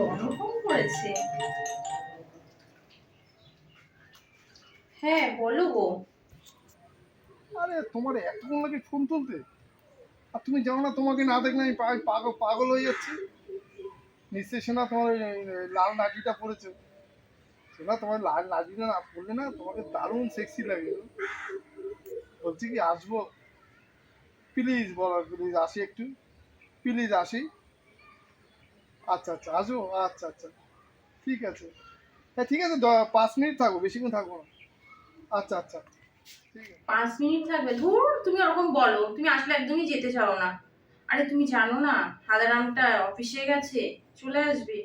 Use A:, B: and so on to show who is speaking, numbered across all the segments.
A: রণফোন করেছে? হ্যাঁ বলো গো।
B: আরে, তোমার এতক্ষণ লাগে ফোন তুলতে? আর তুমি জানো না, তোমাকে না দেখলে আমি পাগল পাগল হয়ে যাচ্ছি? নিশ্চয়ই শোনা তোমার লাল নাজিটা পড়েছে শোনা তোমার লাল নাজিটা না পড়লে না তোমাকে দারুণ সেক্সি লাগে। বলছি কি, আসব? প্লিজ বলো প্লিজ আসি একটু। প্লিজ আসি। আচ্ছা আচ্ছা আসব আচ্ছা আচ্ছা। ঠিক আছে। হ্যাঁ ঠিক আছে পাঁচ মিনিট থাকব বেশিক্ষণ থাকব না। আচ্ছা আচ্ছা।
A: পাঁচ মিনিট থাকবে। ধুর, তুমি ওরকম বলো, তুমি আসলে একদমই যেতে চাও না। আরে, তুমি জানো না, হাদারামটা অফিসে গেছে, চলে আসবে।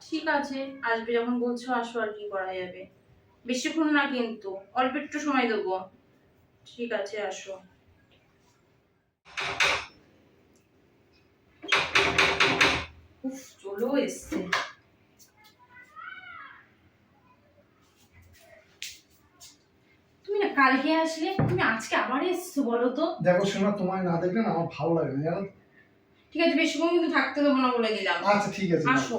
A: ঠিক আছে, আসবে যখন বলছো, আসো আর কি করা যাবে। বেশিক্ষণ না কিন্তু, অল্প একটু সময় দেবো। ঠিক আছে, আসো। উফ চলো এসছে। তুমি না কালকে আসলে তুমি আজকে আবার এসছো বলো তো।
B: দেখো শোনা তোমায় না দেখলে না আমার ভালো লাগে না জানো?
A: ঠিক আছে বেশিক্ষণ কিন্তু থাকতে দেবো না বলে দিলাম।
B: আচ্ছা ঠিক আছে।
A: আসো।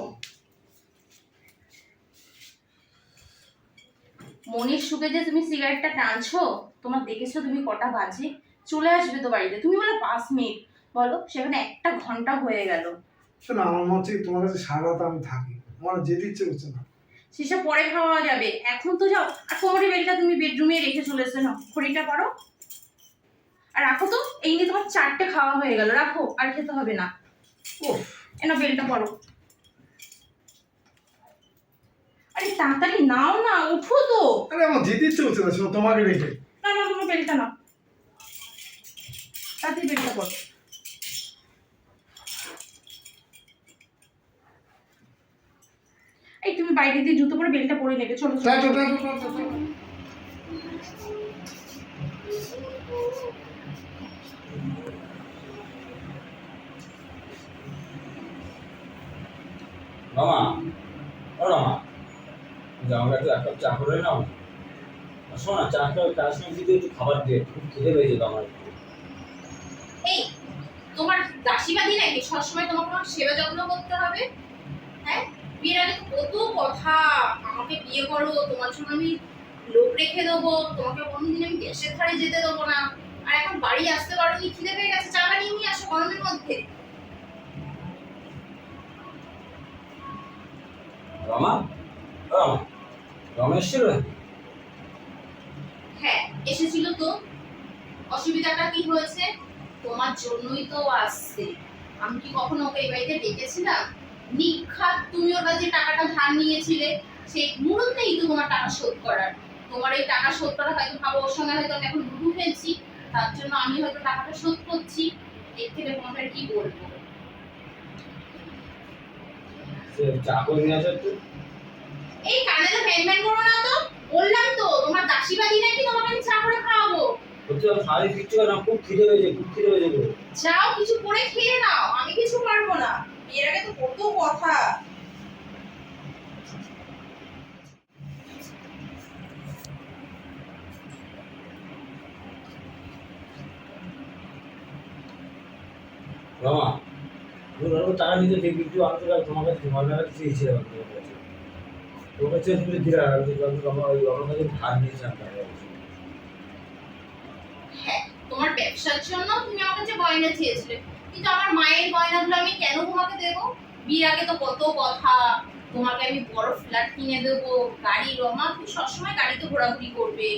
A: মনির সুখে যে তুমি সিগারেটটা টানছো তোমার দেখেছ তুমি কটা বাজে? চলে আসবে তো বাড়িতে। তুমি বলে পাঁচ মিনিট। বলো সেখানে একটা ঘণ্টা হয়ে গেল।
B: শোনো আমার মনে হচ্ছে তোমার কাছে সারা রাত আমি থাকি। আমার যেতে ইচ্ছে করছে না।
A: সেসব পরে খাওয়া যাবে। এখন তো যাও। আর কোমরের বেলটা তুমি বেডরুমে রেখে চলে এসে নাও। খড়িটা পারো। আর রাখো তো এই নিয়ে তোমার চারটে খাওয়া হয়ে গেল। রাখো আর খেতে হবে না।
B: ওহ
A: এনা বেলটা পড়ো আরে তাড়াতাড়ি নাও না উঠো তো।
B: আরে আমার যেতে ইচ্ছে করছে না তোমাকে রেখে।
A: না না তোমার বেলটা নাও। তাড়াতাড়ি বেলটা পড়ো এই তুমি বাইরে দিয়ে জুতো পরে বেলটা পরে নেবে চলো
C: ও মামা যে আমাকে একটু এক কাপ চা করে নাও। শোনো না চার সময় দিতে একটু খাবার দিয়ে খুব খিদে পেয়ে যেত আমার।
A: এই তোমার দাসীবাদী নাকি? সবসময় তোমাকে সেবা যত্ন করতে হবে হ্যাঁ? বিয়ের আগে কত কথা? আমাকে বিয়ে করো তোমার জন্য আমি লোক রেখে দেবো তোমাকে কোনোদিন আমি দেশের ধারে যেতে দেবো না। আর এখন বাড়ি আসতে পারো নি খিদে পেয়ে গেছে চা বানিয়ে নিয়ে আসো গরমের মধ্যে।
C: রমা?
A: হ্যাঁ এসেছিল তো। অসুবিধাটা কি হয়েছে? তোমার জন্যই তো আসছে। আমি কি কখনো ওকে এই বাড়িতে ডেকেছিলাম? নিখাত তুমি ওর কাছে টাকাটা ধার নিয়েছিলে সেই মুহূর্ত নেই তো তোমার টাকা শোধ করার। তোমার এই টাকা শোধ করা হয়তো ভাবো ওর সঙ্গে হয়তো আমি এখন লুডু খেলছি তার জন্য আমি হয়তো টাকাটা শোধ করছি। এর থেকে তোমাকে কি বলব? এই কানে তো করো না তো। বললাম তো তোমার দাসীবাদী নাকি তোমাকে আমি চা করে খাওয়াবো
C: সত্যি আমি না খুব খিদে পেয়েছে খুব খিদে পেয়েছে
A: যাও কিছু করে খেয়ে নাও আমি কিছু পারব না। বিয়ের আগে তো কত কথা।
C: রমা টাকা নিতে দেখবি একটু আমি তো তোমার কাছে তোমার কাছে চেয়েছিলাম তোমার কাছে। তোর কাছে তুমি দিলে আর আমার আমার কাছে ধার নিয়েছিলাম টাকা
A: হ্যাঁ তোমার ব্যবসার জন্য তুমি আমার কাছে গয়না চেয়েছিলে। কিন্তু আমার মায়ের গয়নাগুলো আমি কেন তোমাকে দেবো? বিয়ের আগে তো কত কথা। তোমাকে আমি বড় ফ্ল্যাট কিনে দেবো, গাড়ি, রমা, তুমি সবসময় গাড়িতে ঘোরাঘুরি করবে।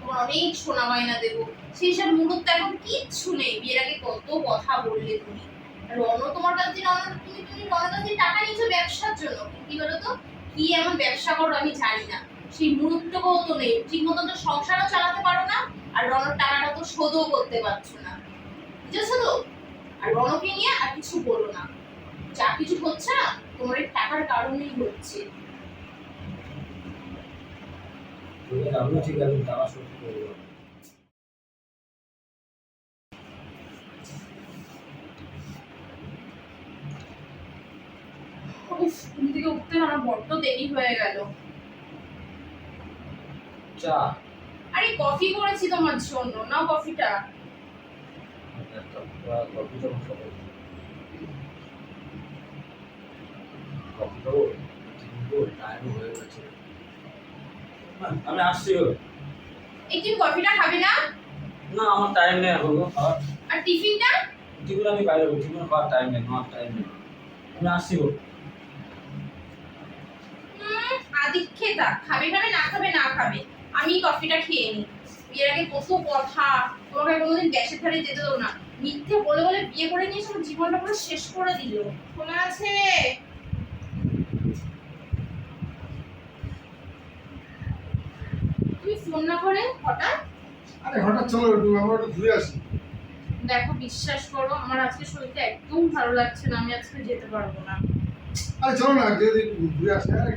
A: তোমার অনেক সোনা গয়না দেবো। সেই সব মুহূর্ত এখন কিচ্ছু নেই। বিয়ের আগে কত কথা বললে তুমি। রণ তোমার কাছে রণ তুমি তুমি রণের কাছে টাকা নিয়েছো ব্যবসার জন্য। কি বলো তো কি এমন ব্যবসা করো আমি জানি না। সেই মুহূর্তটাও তো নেই। ঠিক মতো তো সংসারও চালাতে পারো না। আর রণর টাকাটা তো শোধও করতে পারছ না। বুঝেছ তো? আর রণকে নিয়ে আর কিছু বলো না। যা কিছু হচ্ছে না তোমার টাকার কারণেই হচ্ছে।
C: ঠিক আমিও ঠিক আছে টাকা শোধ করে
A: ঘুম থেকে উঠতে আমার বড্ড দেরি হয়ে গেল।
C: চা।
A: আরে কফি করেছি তোমার জন্য নাও কফিটা।
C: একটা সবাই কফি টাইম হয়ে গেছে আমি আসছি।
A: একটু কফিটা খাবে না?
C: না আমার টাইম নেই এখন
A: আর টিফিনটা?
C: টিফিন আমি বাইরে টিফিন খাওয়ার টাইম নেই আমার টাইম নেই। আমি আসছি
A: আদিক্ষেতা খাবে খাবে না খাবে না খাবে। আমি কফিটা খেয়ে নিই। বিয়ের আগে কত কথা তোমাকে কোনোদিন গ্যাসের ধারে যেতে দেবো না। মিথ্যে বলে বলে বিয়ে করে নিয়ে সব জীবনটা পুরো শেষ করে দিল। খোলা আছে? তুমি ফোন না করে হঠাৎ?
B: আরে হঠাৎ চলো একটু আমরা একটু ঘুরে আসি।
A: দেখো বিশ্বাস করো আমার আজকে শরীরটা একদম ভালো লাগছে না আমি আজকে যেতে পারব না।
B: আরে চলো না যদি ঘুরে আসি। আরে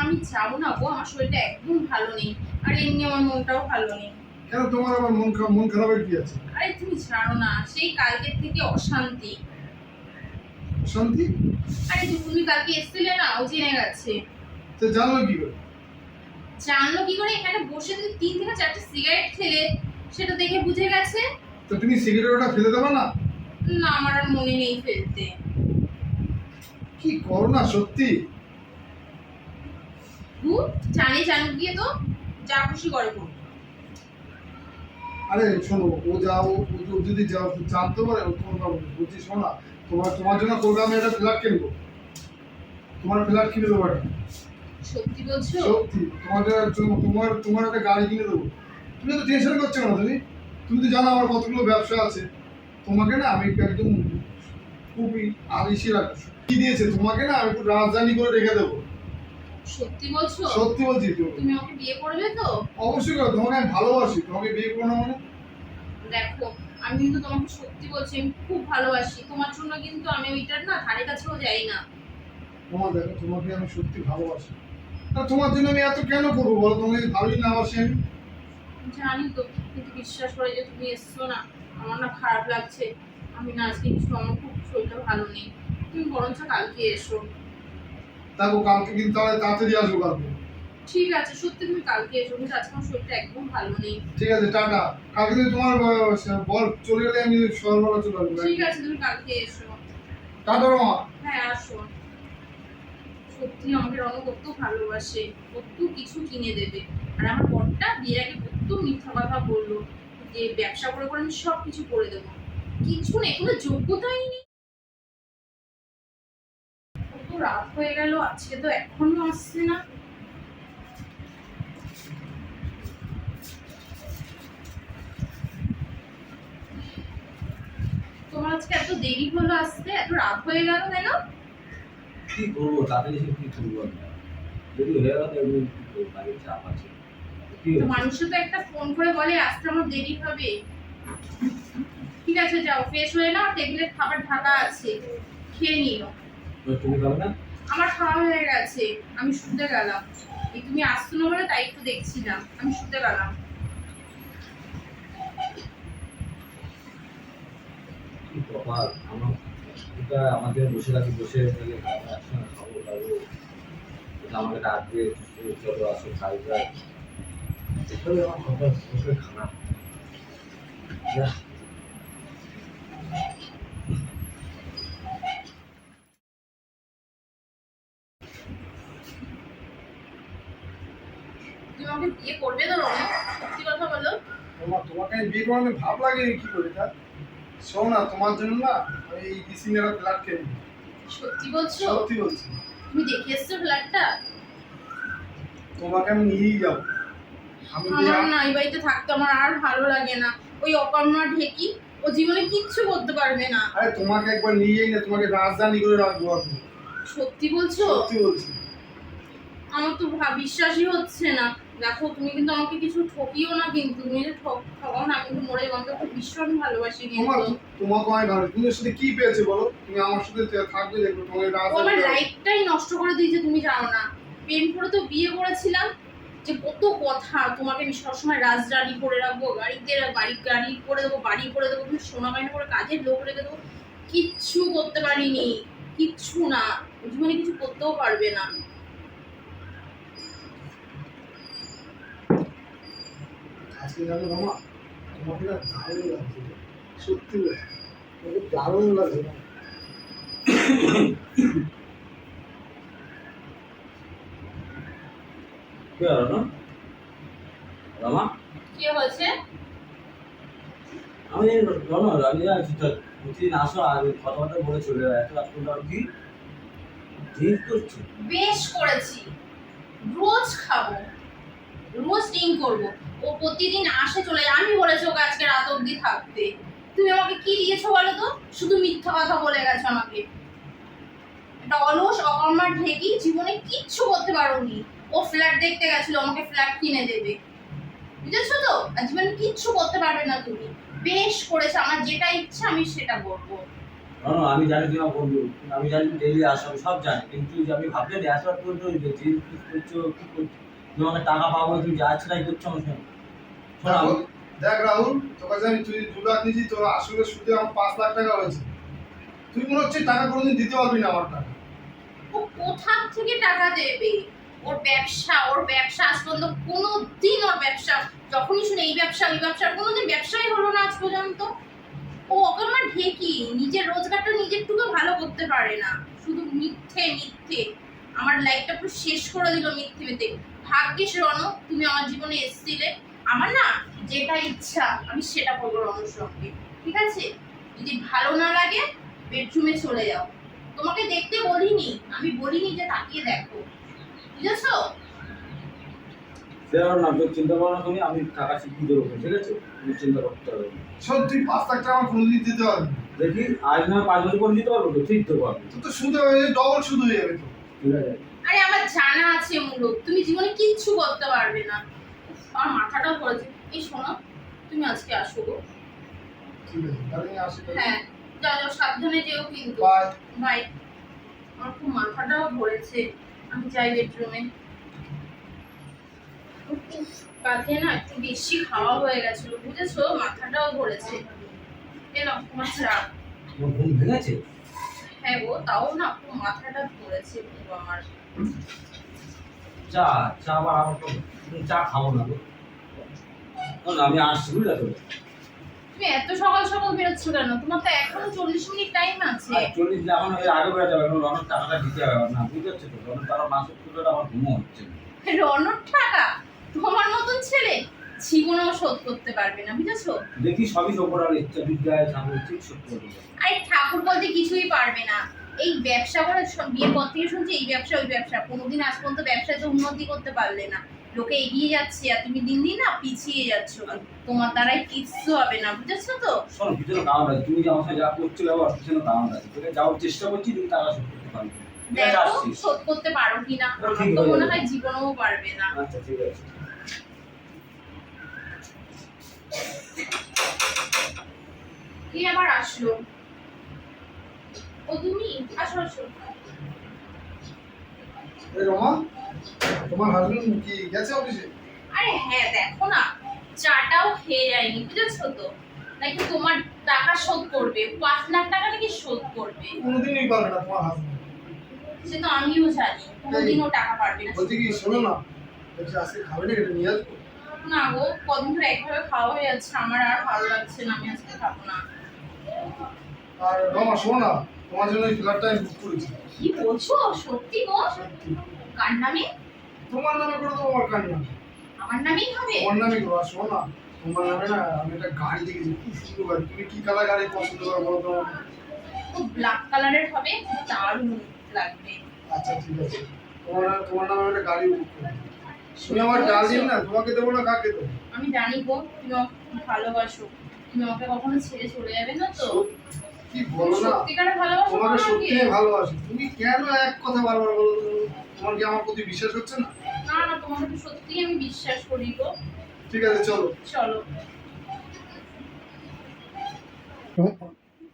A: আমি যাব না গো আমার শরীরটা একদম ভালো নেই। আর এমনি আমার মনটাও ভালো নেই।
B: কেন তোমার আবার মন খারাপ মন খারাপের কি আছে?
A: আরে তুমি জানো না সেই কালকের থেকে অশান্তি।
B: শান্তি
A: আরে তুমি কালকে এসেছিলে না ও জেনে গেছে।
B: তো জানলো কি করে?
A: জানলো কি করে? এখানে বসে তুমি তিন থেকে চারটে সিগারেট খেলে সেটা দেখে বুঝে গেছে।
B: তো তুমি সিগারেটটা ফেলে দেবে না?
A: না আমার আর মনে নেই ফেলতে।
B: কি করো না সত্যি?
A: জানি জানুক গিয়ে তো। যা খুশি করে করুক।
B: আরে শোনো ও যাও ও তো যদি যাও জানতে পারে ও তোমার বাবু বলছি শোনো তোমার তোমার জন্য কলকাতা একটা ফ্ল্যাট কিনবো। তোমার ফ্ল্যাট কিনে দেবো একটা।
A: সত্যি বলছো?
B: সত্যি তোমাদের জন্য তোমার তোমার একটা গাড়ি কিনে দেবো। তুমি তো টেনশন করছ না তুমি? তুমি তো জানো আমার কতগুলো ব্যবসা আছে। তোমাকে না আমি একদম খুবই আলিশি রাখছি কি দিয়েছে? তোমাকে না আমি একটু রাজধানী করে রেখে দেবো।
A: সত্যি বলছো?
B: সত্যি বলছি তো।
A: তুমি আমাকে বিয়ে করবে তো?
B: অবশ্যই করো তোমাকে আমি ভালোবাসি। তোমাকে বিয়ে করব না মানে?
A: দেখো আমি কিন্তু তোমাকে সত্যি বলছি আমি খুব ভালোবাসি। তোমার জন্য কিন্তু আমি ওইটার না ধারে কাছেও যাই না।
B: তোমার দেখো তোমাকে আমি সত্যি ভালোবাসি। আর তোমার জন্য আমি এত কেন করব বলো? তোমাকে যদি ভালোই না বাসি আমি?
A: জানি তো কিন্তু বিশ্বাস করে যে তুমি এসছো না আমার না খারাপ লাগছে। আমি না আজকে কিছু আমার খুব শরীরটা ভালো নেই। তুমি বরঞ্চ কালকে এসো।
B: দেখো কালকে কিন্তু তাহলে তাড়াতাড়ি আসব কালকে।
A: ঠিক আছে সত্যি তুমি কালকে এসো কিন্তু আজকে আমার শরীরটা একদম ভালো নেই।
B: ঠিক আছে টাটা। কালকে যদি তোমার বল চলে গেলে আমি সরবরাহ চলে আসব।
A: ঠিক আছে তুমি কালকে এসো।
B: টাটা রমা।
A: হ্যাঁ আসো। সত্যি আমাকে রঙ কত ভালোবাসে কত কিছু কিনে দেবে। আর আমার বরটা বিয়ের আগে কত মিথ্যা কথা বলল যে ব্যবসা করে করে আমি সব কিছু করে দেবো। কিছু নেই কোনো যোগ্যতাই নেই। রাত হয়ে গেল আজকে তো এখনও আসছে না। তোমার আজকে এত দেরি হলো আসতে? এত রাত হয়ে গেল কেন?
C: কি করব? তাড়াতাড়ি এসে কি করব যদি হয়ে গেল এমনি চাপ আছে।
A: তো একটা ফোন করে বলে আসতে আমার দেরি হবে। ঠিক আছে যাও ফ্রেশ হয়ে নাও টেবিলের খাবার ঢাকা আছে খেয়ে নিও।
C: তুমি খাবে না?
A: আমার খাওয়া হয়ে গেছে আমি শুতে গেলাম। এই তুমি আসছো না বলে তাই একটু দেখছিলাম আমি শুতে গেলাম।
C: আমাদের বসে থাকি বসে একসঙ্গে খাব খাব। আমাকে ডাকবে চলো আসো খাই এটাই আমার কপাল বসে খারাপ যা
A: তুমি আমাকে বিয়ে করবে তো রমেশ সত্যি কথা বলো
B: তোমার আমি ভাব লাগে কি করে তা? শোনো না তোমার জন্য না এই ডিসিনেরা ফ্ল্যাট কিনবো
A: সত্যি বলছো?
B: সত্যি বলছি।
A: তুমি দেখে এসছো
B: তোমাকে আমি নিয়েই যাব।
A: আমার না এই বাড়িতে থাকতে আমার আর ভালো লাগে না। ওই অকর্মা ঢেকি ও জীবনে কিচ্ছু করতে পারবে না।
B: আরে তোমাকে একবার নিয়েই না তোমাকে রাজধানী করে রাখব আমি।
A: সত্যি বলছো?
B: সত্যি বলছি।
A: আমার তো বিশ্বাসই হচ্ছে না। দেখো তুমি কিন্তু আমাকে কিছু ঠকিও না কিন্তু। তুমি যে ঠক ঠকাও না আমি কিন্তু মরে যাব। খুব ভীষণ ভালোবাসি
B: তোমার
A: কিন্তু
B: তোমাকে আমি ভালো তুমি সাথে কি পেয়েছে বলো? তুমি আমার সাথে থাকবে দেখবে তোমাকে
A: ও আমার লাইফটাই নষ্ট করে দিয়েছে তুমি জানো না। প্রেম করে তো বিয়ে করেছিলাম। যে কত কথা তোমাকে আমি সবসময় রাজরানি করে রাখব গাড়িতে বাড়ি গাড়ি করে দেবো বাড়ি করে দেবো তুমি সোনা বাইনা করে কাজের লোক রেখে দেবো কিচ্ছু করতে পারিনি। কিচ্ছু না। জীবনে কিছু করতেও পারবে না।
B: আজকে জানো মামা তোমাকে না দারুণ লাগছে সত্যি তোমাকে দারুণ লাগছে
C: আমি জানো আমি না প্রতিদিন আসো আর কথাবার্তা বলে চলে যায় এত রাত পর্যন্ত
A: বেশ করেছি। রোজ খাব। রোজ ড্রিঙ্ক করব। ও প্রতিদিন আসে চলে যায়। আমি বলেছি ওকে আজকে রাত অবধি থাকতে। তুমি আমাকে কি দিয়েছ বলো তো? শুধু মিথ্যা কথা বলে গেছো আমাকে। একটা অলস, অকর্মার ঢেকি জীবনে কিচ্ছু করতে পারোনি। ও ফ্ল্যাট দেখতে গেছিল, আমাকে ফ্ল্যাট কিনে দেবে। বুঝেছ তো? জীবনে কিচ্ছু করতে পারবে না তুমি। বেশ করেছ, আমার যেটা ইচ্ছা আমি সেটা করব।
C: আমি জানি তোমার বন্ধু। আমি জানি ডেলি আসো সব জানি। কিন্তু আমি এত রাত পর্যন্ত কি করছ? তুমি আমাকে টাকা পাবো তুমি যা ইচ্ছে করছ আমার সঙ্গে
B: রাহুল, দেখ রাহুল তোর কাছে আমি তুই দু লাখ নিয়েছি তোর আসলে সুদে আমার পাঁচ লাখ টাকা হয়েছে। তুই মনে হচ্ছে টাকা কোনোদিন দিতে পারবি না আমার টাকা
A: ও কোথা থেকে টাকা দেবে? ওর ব্যবসা ওর ব্যবসা আজ পর্যন্ত কোনোদিন ওর ব্যবসা যখনই শুনে এই ব্যবসা ওই ব্যবসা কোনোদিন ব্যবসাই হলো না আজ পর্যন্ত। ও অকর্মা ঢেকি নিজের রোজগারটা নিজের টুকু ভালো করতে পারে না। শুধু মিথ্যে মিথ্যে। আমার লাইফটা পুরো শেষ করে দিল মিথ্যে মিথ্যে ভাগ্যিস রণ তুমি আমার জীবনে এসেছিলে। আমার না যেটা ইচ্ছা আমি সেটা করব সঙ্গে ঠিক আছে? যদি ভালো না লাগে বেডরুমে চলে যাও। তোমাকে দেখতে বলিনি আমি বলিনি যে তাকিয়ে দেখো। বুঝেছ?
C: সে না তোর চিন্তা করো না তুমি আমি টাকা শিখিয়ে দেবো ঠিক আছে? তুমি চিন্তা করতে হবে। না।
B: পাঁচ লাখ টাকা আমার কোনোদিন দিতে পারবি না।
C: দেখি আজ না পাঁচ বছর করে দিতে পারব তো ঠিক তো পারব।
B: তোর তো সুদে হয়ে ডবল হয়ে যাবে তো।
C: ঠিক আছে।
A: আরে আমার জানা আছে মূলক তুমি জীবনে কিচ্ছু করতে পারবে না। আমার মাথাটাও পড়েছে এই শোনো তুমি আজকে আসো গো। হ্যাঁ যাও যাও সাবধানে যেও কিন্তু।
B: বাই
A: বাই আমার খুব মাথাটাও ধরেছে। আমি যাই বেডরুমে না একটু বেশি খাওয়া হয়ে গেছিল বুঝেছ? মাথাটাও ধরেছে। এলো তোমার চা।
C: ঘুম ভেঙেছে?
A: হ্যাঁ গো তাও না খুব মাথাটা ধরেছে পুরো আমার।
C: চা চা আবার আমার তো চা খাব না গো। আমি তো?
A: তুমি এত সকাল সকাল বেরোচ্ছ কেন? তোমার তো এখনও চল্লিশ মিনিট টাইম আছে।
C: চল্লিশ এখন এর আগে এখন রনের টাকাটা দিতে হবে না বুঝতে পারছ তো? রনের টাকা মাসের তুলে আমার ঘুমও হচ্ছে।
A: রনর টাকা? তোমার মতন ছেলে? জীবনেও শোধ করতে পারবে না বুঝেছ?
C: দেখি সবই ওপর আর ইচ্ছা বিদ্যায় ঠাকুর ঠিক সত্যি করে দেবো।
A: আরে ঠাকুর বলতে কিছুই পারবে না। এই ব্যবসা করে বিয়ের পর থেকে শুনছি এই ব্যবসা ওই ব্যবসা। কোনোদিন আজ পর্যন্ত ব্যবসায় তো উন্নতি করতে পারলে না। লোকে এগিয়ে যাচ্ছে আর তুমি দিন দিন না পিছিয়ে যাচ্ছ। তোমার দ্বারাই কিচ্ছু হবে না বুঝেছ তো?
C: শোনো পিছনে তুমি যে আমার সাথে যা করছ ব্যবহার পিছনে আছে তোকে যাওয়ার চেষ্টা করছি তুমি টাকা শোধ করতে পারবে
A: দেখো শোধ করতে পারো কিনা আমার তো মনে হয় জীবনেও পারবে না।
C: আচ্ছা ঠিক আছে।
A: কে আবার আসলো? ও তুমি আসো আসো
B: রমা তোমার হাজবেন্ড কি গেছে অফিসে
A: আরে হ্যাঁ দেখো না চাটাও খেয়ে যায়নি বুঝেছ তো? নাকি তোমার টাকা শোধ করবে? পাঁচ লাখ টাকা নাকি শোধ করবে?
B: কোনোদিনই পারবে না তোমার হাজবেন্ড
A: সে তো আমিও জানি কোনোদিনও টাকা পারবে না।
B: বলছি কি শোনো না বলছি আজকে খাবে না এটা নিয়ে আসব?
A: না গো কদিন ধরে একভাবে খাওয়া হয়ে যাচ্ছে আমার আর ভালো লাগছে না আমি আজকে খাব না।
B: আর রমা শোনো না তোমার জন্য এই ফ্ল্যাটটা আমি বুক করেছি।
A: কি বলছো? সত্যি গো কার নামে?
B: তোমার নামে করে দেবো আমার কার নামে?
A: আমার নামেই হবে?
B: তোমার নামে করো আর শোনো না তোমার নামে না আমি একটা গাড়ি দেখেছি খুব সুন্দর গাড়ি। তুমি কি কালার গাড়ি পছন্দ করো বলো তো?
A: তো ব্ল্যাক কালারের হবে দারুণ লাগবে।
B: আচ্ছা ঠিক আছে। তোমার তোমার নামে একটা গাড়ি বুক করব। তুমি আমার ডার্লিং না তোমাকে দেবো না কাকে দেবো?
A: আমি জানি গো তুমি ভালোবাসো। তুমি আমাকে কখনো ছেড়ে চলে যাবে না তো?
B: কি বলো না? তোমাকে সত্যি ভালোবাসি। তুমি কেন এক কথা বারবার বলো? তোমার কি আমার প্রতি বিশ্বাস হচ্ছে না?
A: না না তোমাকে তো সত্যিই আমি বিশ্বাস করি গো।
B: ঠিক আছে চলো।
A: চলো।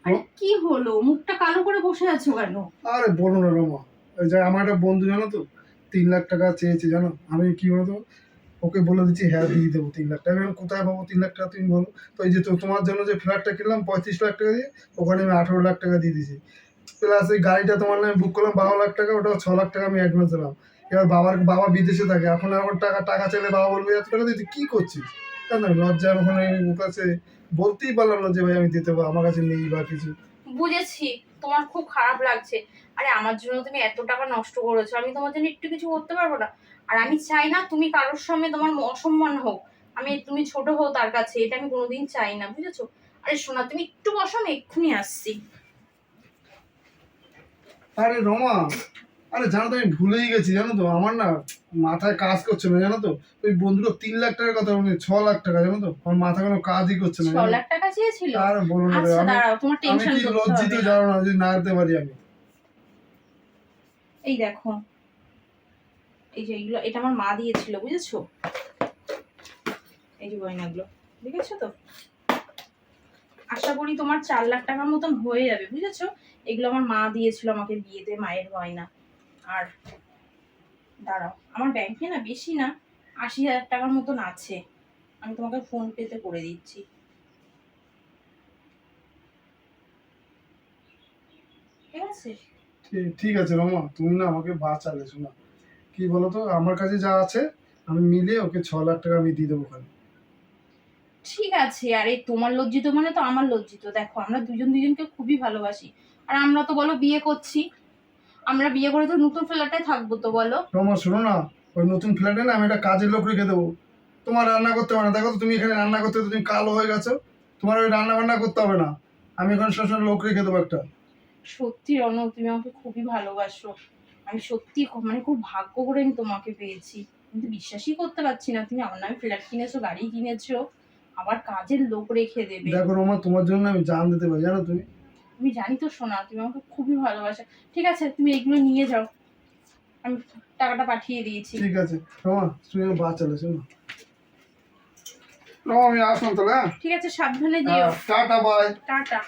A: আরে কি হলো? মুখটা কালো করে বসে আছো কেন?
B: আরে বলো না রমা। ওই যে আমার একটা বন্ধু জানো তো? তিন লাখ টাকা চেয়েছে জানো? আমি কি বলতো ওকে বলে দিচ্ছি হ্যাঁ দিয়ে দেবো তিন লাখ টাকা। আমি কোথায় পাবো তিন লাখ টাকা? তুমি বলো। তো এই যে তোমার জন্য যে ফ্ল্যাটটা কিনলাম, পঁয়ত্রিশ লাখ টাকা দিয়ে, ওখানে আমি আঠেরো লাখ টাকা দিয়ে দিয়েছি। প্লাস এই গাড়িটা তোমার নামে বুক করলাম, বারো লাখ টাকা ওটা ছ লাখ টাকা আমি অ্যাডভান্স দিলাম। এবার বাবার, বাবা বিদেশে থাকে, এখন এখন টাকা টাকা চাইলে বাবা বলবে, এত টাকা দিতে কী করছিস? কেন লজ্জা ওখানে ওর কাছে বলতেই পারলাম না যে, ভাই, আমি দিতে পারব, আমার কাছে নেই বা কিছু।
A: বুঝেছি, তোমার খুব খারাপ লাগছে। আরে, আমার জন্য তুমি এত টাকা নষ্ট করেছ, আমি তোমার জন্য একটু কিছু করতে পারব না। আর আমি চাই না তুমি কারোর সামনে তোমার অসম্মান হোক। আমি তুমি ছোট হও তার কাছে এটা আমি কোনোদিন চাই না বুঝেছ? আরে শোনা তুমি একটু বসো আমি এক্ষুনি আসছি।
B: আরে রমা আরে জানো তো আমি ভুলেই গেছি জানো তো? আমার না মাথায় কাজ করছে না জানো তো? ওই বন্ধুটা তিন লাখ টাকার কথা বলে ছ লাখ টাকা জানো তো? আমার মাথা কোনো কাজই করছে না
A: ছ লাখ টাকা চেয়েছিল?
B: আর বলো না
A: আচ্ছা
B: আমি
A: দাঁড়াও তোমার টেনশন
B: কি লজ্জিত জানো না। যদি না যেতে পারি আমি।
A: এই দেখো এই যে এইগুলো এটা আমার মা দিয়েছিল, বুঝেছ? এই যে গয়নাগুলো, দেখেছ তো? আশা করি তোমার চার লাখ টাকার মতন হয়ে যাবে, বুঝেছ? এগুলো আমার মা দিয়েছিল আমাকে বিয়েতে মায়ের গয়না। আর দাঁড়াও, আমার ব্যাংকে না বেশি না, আশি হাজার টাকার মতন আছে। আমি তোমাকে ফোন পেতে করে দিচ্ছি। ঠিক আছে?
B: ঠিক- আছে রমা তুমি না আমাকে বাঁচালে, শোনা। কি বলতো? আমার কাছে যা আছে আমি মিলে ওকে ছ লাখ টাকা আমি দিয়ে দেবো ওখানে।
A: ঠিক আছে আরে তোমার লজ্জিত মানে তো আমার লজ্জিত। দেখো আমরা দুজন দুজনকে খুবই ভালোবাসি। আর আমরা তো বলো বিয়ে করছি। আমরা বিয়ে করে তো নতুন ফ্ল্যাটে থাকব তো বলো।
B: রমা শোনো না। ওই নতুন ফ্ল্যাটে না আমি একটা কাজের লোক রেখে দেবো। তোমার রান্না করতে হবে না। দেখো তো তুমি এখানে রান্না করতে করতে তুমি কালো হয়ে গেছো। তোমার ওই রান্না বান্না করতে হবে না। আমি এখন সবসময় লোক রেখে দেবো একটা।
A: সত্যি রনক তুমি আমাকে খুবই ভালোবাসো। আমি সত্যি মানে খুব ভাগ্য করে আমি তোমাকে পেয়েছি। কিন্তু বিশ্বাসই করতে পারছি না তুমি আমার নামে ফ্ল্যাট কিনেছো গাড়ি কিনেছো আবার কাজের লোক রেখে দেবে।
B: দেখো রমা তোমার জন্য আমি জান দিতে পারি জানো তুমি?
A: আমি জানি তো শোনা তুমি আমাকে খুবই ভালোবাসো। ঠিক আছে তুমি এগুলো নিয়ে যাও। আমি টাকাটা পাঠিয়ে দিয়েছি।
B: ঠিক আছে রমা তুমি বাঁচালে শোনো। রমা আমি আসলাম তাহলে হ্যাঁ?
A: ঠিক আছে সাবধানে দিও
B: টাটা বাই
A: টাটা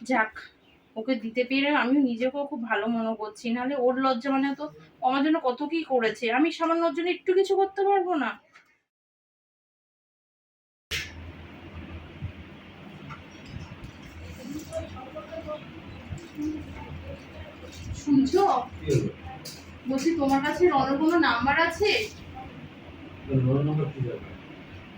A: যাক। ওকে দিতে পেরে আমি নিজেকেও খুব ভালো মনে করছি। নাহলে ওর লজ্জা মানে তো আমার জন্য কত কি করেছে। আমি সামান্য জন্য একটু কিছু করতে পারব না। শুনছো? বলছি তোমার কাছে রনর কোনো নাম্বার আছে?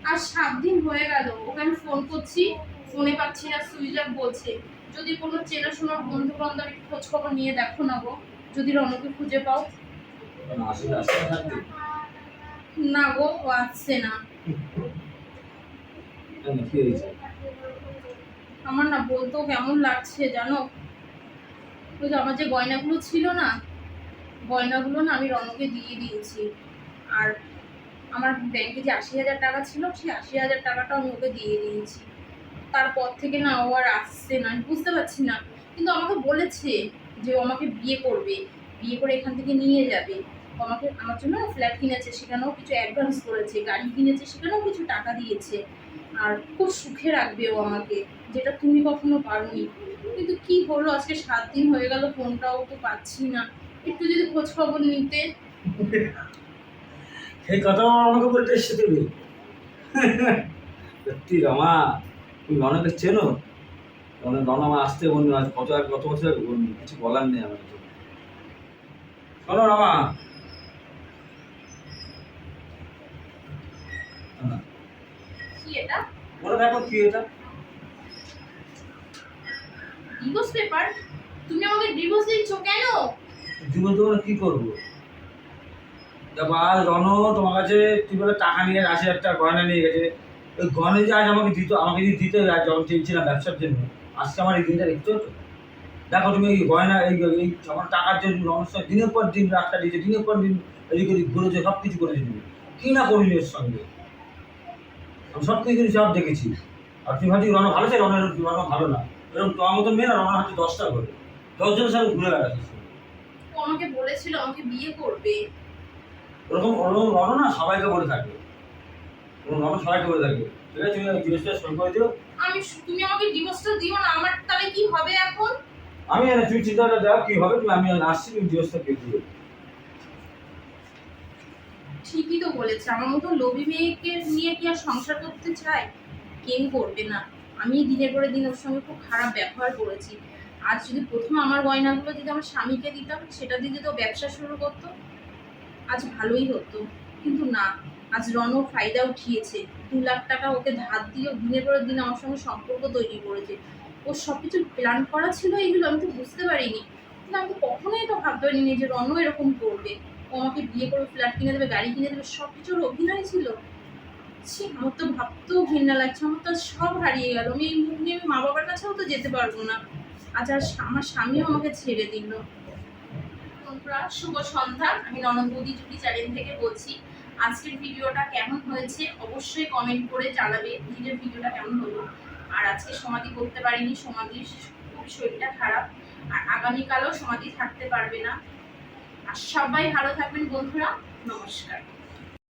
A: আর সাত দিন হয়ে গেল। ওকে আমি ফোন করছি। ফোনে পাচ্ছি না সুইচ অফ বলছে। যদি কোনো চেনাশোনার বন্ধু বান্ধব খোঁজ খবর নিয়ে দেখো না গো, যদি রনকে খুঁজে পাও। না গো, ও আসছে না। আমার না বলতো কেমন লাগছে জানো? ওই আমার যে গয়নাগুলো ছিল না, গয়নাগুলো না আমি রনকে দিয়ে দিয়েছি। আর আমার ব্যাংকে যে আশি হাজার টাকা ছিল, সেই আশি হাজার টাকাটা আমি ওকে দিয়ে দিয়েছি। তারপর থেকে না ও আর আসছে না, আমি বুঝতে পারছি না। কিন্তু আমাকে বলেছে যে ও আমাকে বিয়ে করবে, বিয়ে করে এখান থেকে নিয়ে যাবে। আমাকে, আমার জন্য ফ্ল্যাট কিনেছে, সেখানেও কিছু অ্যাডভান্স করেছে, গাড়ি কিনেছে, সেখানেও কিছু টাকা দিয়েছে। আর খুব সুখে রাখবে ও আমাকে, যেটা তুমি কখনো পারোনি। কিন্তু কি হলো, আজকে সাত দিন হয়ে গেল, ফোনটাও তো পাচ্ছি না। একটু যদি খোঁজ খবর নিতে।
C: এই কথা আমাকে বলতে এসে তুমি। সত্যি রমা। তুমি রনকে চেনো রন রন আমার আসতে বন্ধু আজ কত আর কত বছর আগে বন্ধু কিছু বলার নেই আমার তো। শোনো রমা।
A: কি
C: দেখো কি এটা।
A: ডিভোর্স পেপার তুমি আমাকে ডিভোর্স দিচ্ছ কেন?
C: জীবন তোমার কি করব? তোমার কাছে তুই বলে টাকা নিয়ে আশি হাজার টাকা গয়না নিয়ে গেছে। ওই যে আজ আমাকে দিত আমাকে যদি দিতে আজ যখন চেয়েছিলাম ব্যবসার জন্য আজকে আমার এই দিনটা দেখতে হতো। দেখো তুমি এই গয়না এই এই আমার টাকার জন্য রনের দিনের পর দিন রাস্তা দিয়েছে দিনের পর দিন এদিক ওদিক ঘুরেছে সব কিছু করেছে তুমি। কি না করিনি এর সঙ্গে? আমি সব কিছু সব দেখেছি। আর তুমি ভাবছি রন ভালো চাই রনের রন ভালো না। এরকম তোমার মতো মেয়ে না রনের হচ্ছে দশটা করে। দশজনের সাথে ঘুরে বেড়াচ্ছে।
A: আমাকে বলেছিল আমাকে বিয়ে করবে।
C: ওরকম ওরকম রণ না সবাইকে বলে থাকে ঠিক আছে তুমি সই করে দিও।
A: আমি শু- তুমি আমাকে ডিভোর্সটা দিও না আমার তাহলে কি হবে এখন?
C: আমি জানি তুমি চিন্তাটা দাও কি হবে? তুমি আমি আসছি তুমি পেয়ে দিও।
A: ঠিকই তো বলেছে আমার মতো লোভী মেয়েকে নিয়ে কি আর সংসার করতে চায়? কেউ করবে না। আমি দিনের পরে দিন ওর সঙ্গে খুব খারাপ ব্যবহার করেছি। আজ যদি প্রথম আমার গয়নাগুলো যদি আমার স্বামীকে দিতাম সেটা দিয়ে যদি ব্যবসা শুরু করতো আজ ভালোই হতো। কিন্তু না আজ রণ ফায়দা উঠিয়েছে। দু লাখ টাকা ওকে ধার দিয়ে দিনের পরে দিন আমার সঙ্গে সম্পর্ক তৈরি করেছে। ওর সব কিছু প্ল্যান করা ছিল এইগুলো আমি তো বুঝতে পারিনি। কিন্তু আমি তো কখনোই তো ভাবতে পারিনি যে রণও এরকম করবে। ও আমাকে বিয়ে করে ফ্ল্যাট কিনে দেবে, গাড়ি কিনে দেবে সব কিছুর অভিনয় ছিল। ছি, আমার তো ভাবতেও ঘৃণা লাগছে, আমার তো সব হারিয়ে গেল। আমি এই মুখ নিয়ে আমি মা বাবার কাছেও তো যেতে পারব না। আজ আর আমার স্বামীও আমাকে ছেড়ে দিল। শুভ সন্ধ্যা। আমি ননদ বৌদি জুটি চ্যানেল থেকে বলছি আজকের ভিডিওটা কেমন হয়েছে অবশ্যই কমেন্ট করে জানাবে নিজের ভিডিওটা কেমন হলো। আর আজকে সমাধি করতে পারিনি, সমাধির খুব শরীরটা খারাপ। আর আগামীকালও সমাধি থাকতে পারবে না। আর সবাই ভালো থাকবেন বন্ধুরা, নমস্কার।